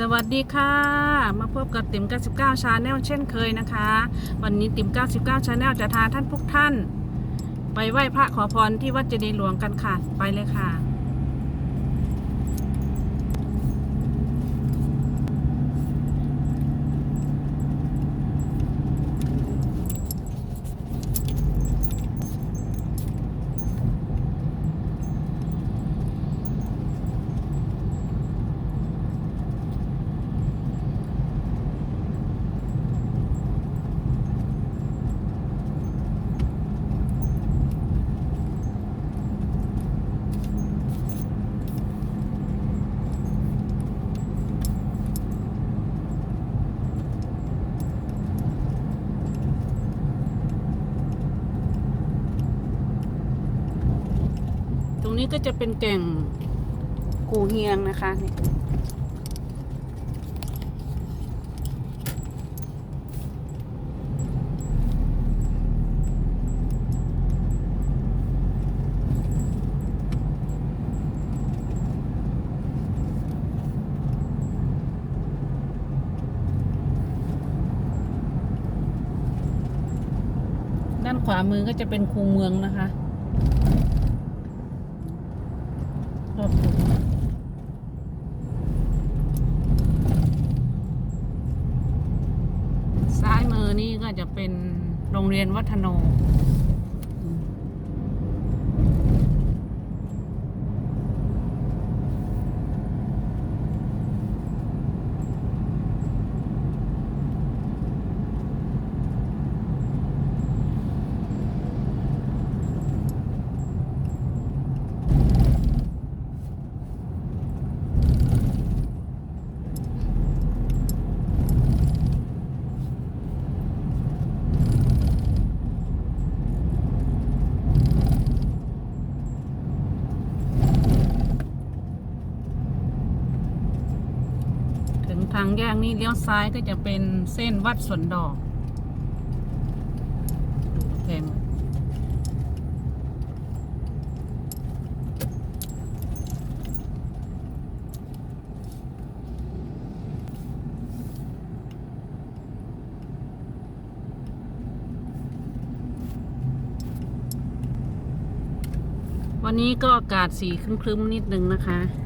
สวัสดีค่ะ มาพบกับติ๋ม 99 ชาแนลเช่นเคยนะคะ วันนี้ติ๋ม 99 ชาแนลจะพาท่านพวกท่าน ไปไหว้พระขอพรที่วัดเจดีย์หลวงกันค่ะ ไปเลยค่ะ นี้ก็จะเป็นแก่งกูเฮียงนะคะนี่ด้านขวามือก็จะเป็นคูเมืองนะคะ รอบตัว ซ้ายมือนี่ก็จะเป็นโรงเรียนวัฒโน งทางแยกนี้เลี้ยวซ้ายก็จะเป็นเส้นวัดสวนดอกแพงวันนี้ก็อากาศสีครึ้มๆนิดนึงนะคะ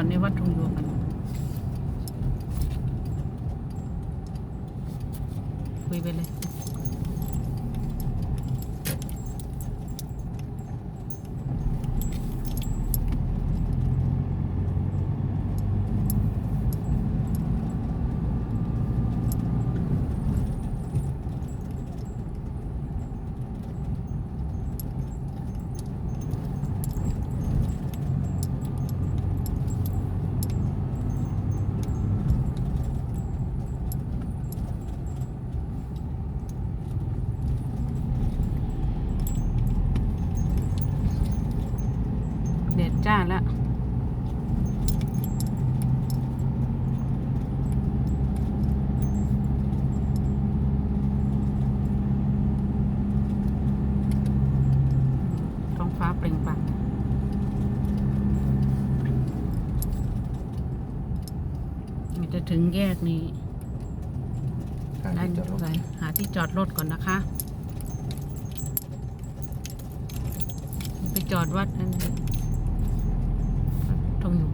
อดในวัดทงโยกัน คุยไปเลย เด็ดจ้าแล้วท้องฟ้า เปล่งปลั่งมันจะถึงแยกนี้หาได้ที่จอดรถไหนหาที่จอดรถก่อนนะคะ ไปจอดวัดนั้นวัดทงอยู่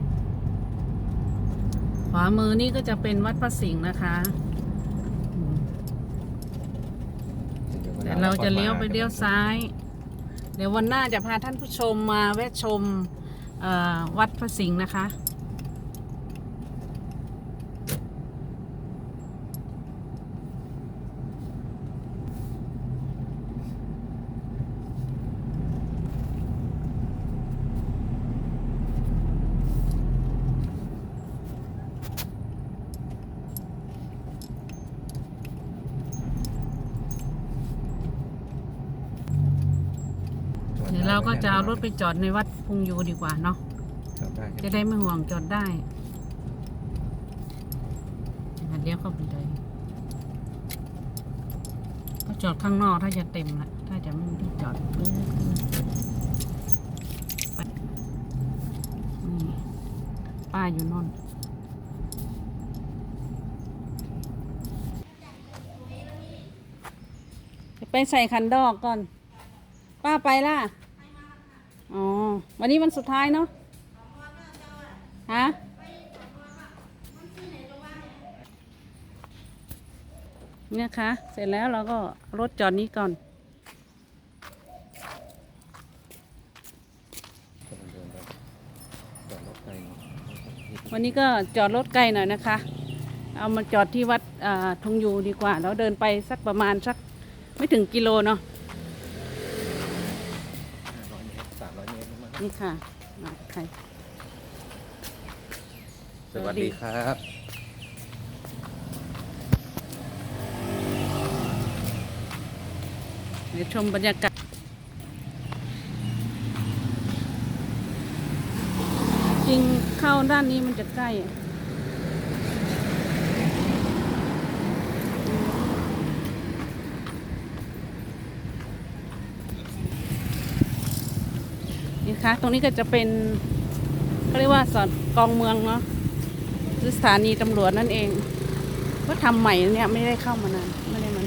วามือนี่ก็จะเป็นวัดพระสิงห์นะคะอืมแต่เราจะเลี้ยวไปเลี้ยวซ้าย เดี๋ยววันหน้าจะพาท่านผู้ชมมาแวะชมวัดพระสิงห์นะคะ เดี๋ยวเราก็จะเอารถไปจอดในวัดพุงยูดีกว่าเนาะจอดได้คจะรับได้ไม่ห่วงจอดได้งั้นเลี้ยวเข้าไปเลยก็จอดข้างนอกถ้าจะเต็มนะถ้าจะไม่มีที่จอดปึ๊บไปนี่ป้ายอยู่โนนจะไปใส่คันดอกก่อน ป้าไปล่ะ อ๋อ วันนี้วันสุดท้ายเนาะฮะเนี่ยค่ะเสร็จแล้วเราก็รถจอดนี้ก่อน วันนี้ก็จอดรถไกลหน่อยนะคะ เอามาจอดที่วัดอ่าทงยูดีกว่าแล้วเดินไปสักประมาณสักไม่ถึงกิโลเนาะ ห้าร้อยเมตรสามร้ อยเมตรมั้งนี่ค่ะอ่าใครสวัสดีครับ เดี๋ยวชมบรรยากาศจริงเข้าด้านนี้มันจะใกล้ คะ ตรงนี้ก็จะเป็นเขาเรียกว่าสอดกองเมืองเนาะคือสถานีตำรวจนั่นเอง ก็ทำใหม่เนี่ยไม่ได้เข้ามานานไม่ได้มัน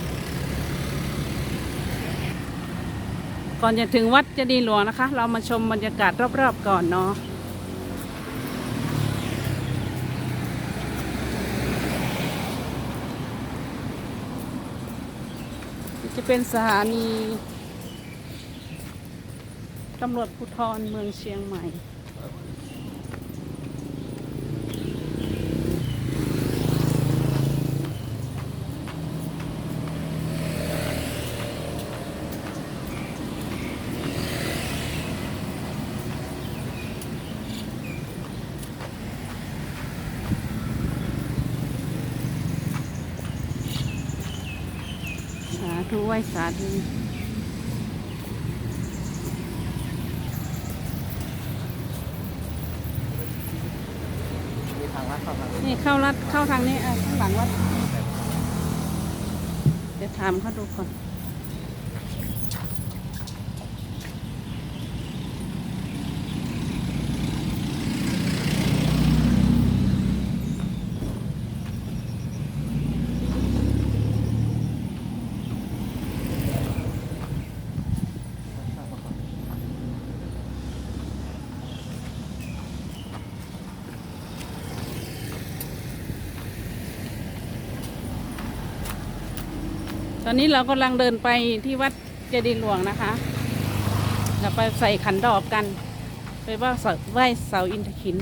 ก่อนจะถึงวัดเจดีย์หลวงนะคะ เรามาชมบรรยากาศรอบๆก่อนเนาะจะเป็นสถานี ตำรวจภูธรเมืองเชียงใหม่ สาธุไหวสาธุ มีทางลัด เข้ารัดเข้าทางนี้อะข้างหลังวัด เดี๋ยวถามเขาดูก่อน ต อนนี้เรากำลังเดินไปที่วัดเจดีย์หลวงนะคะ เราไปใส่ขันดอกกัน ไปว่าไหว้เสาอินทขิน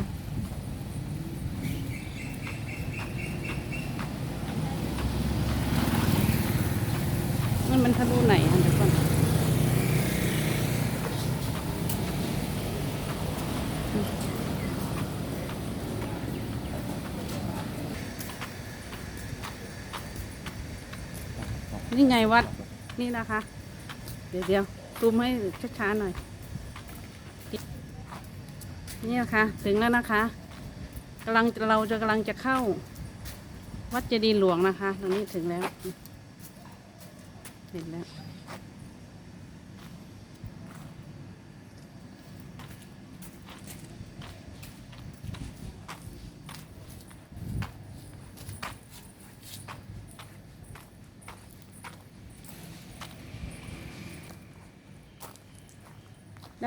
มันมันทะลุไหนอะเดี๋ยวก่อ นี่ไงวัดนี่นะคะ เดี๋ยวเดี๋ยวซูมให้ช้าๆหน่อย นี่นะคะ ถึงแล้วนะคะกำลังเราจะกำลังจะเข้า วัดเจดีย์หลวงนะคะ ตรงนี้ถึงแล้ว เห็นแล้ว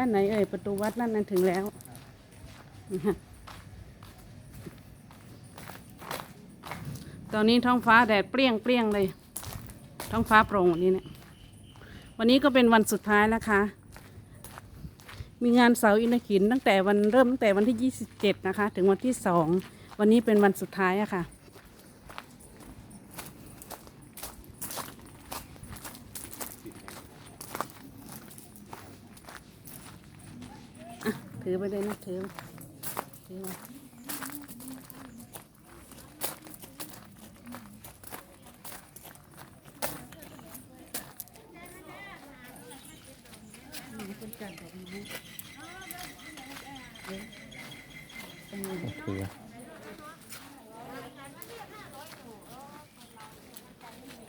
ด้านไหนเอ่ยประตูวัดนั่นนั่นถึงแล้วตอนนี้ท้องฟ้าแดดเปรี้ยงเปรี้ยงเลย ท้องฟ้าโปร่งวันนี้เนี่ย วันนี้ก็เป็นวันสุดท้ายนะคะมีงานเสาอินทขินตั้งแต่วันเริ่มตั้งแต่วันที่ 27 นะคะ ถึงวันที่ 2 วันนี้เป็นวันสุดท้ายอะค่ะ อะถือไปเลยนะถือถือมา嗯โอเค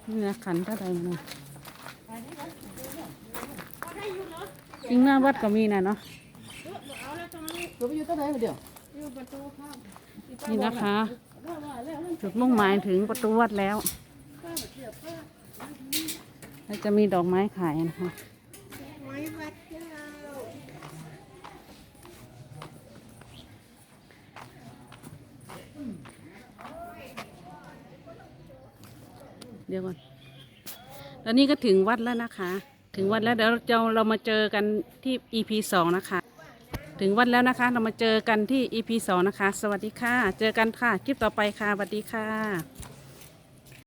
นี่นะขันเท่าใดมันนะจริงหน้าวัดก็มีนะเนาะ ตัวไปอยู่ตัวไหนมาเดียวนี่นะคะจุดมุ่งหมายถึงประตูวัดแล้วแล้วจะมีดอกไม้ขายนะคะเดี๋ยวก่อนตอนนี้ก็ถึงวัดแล้วนะคะ ถึงวัดแล้วเดี๋ยวเราเรามาเจอกันที่ EP สองนะคะ ถึงวันแล้วนะคะ เรามาเจอกันที่ EP 2 นะคะ สวัสดีค่ะ เจอกันค่ะ คลิปต่อไปค่ะสวัสดีค่ะ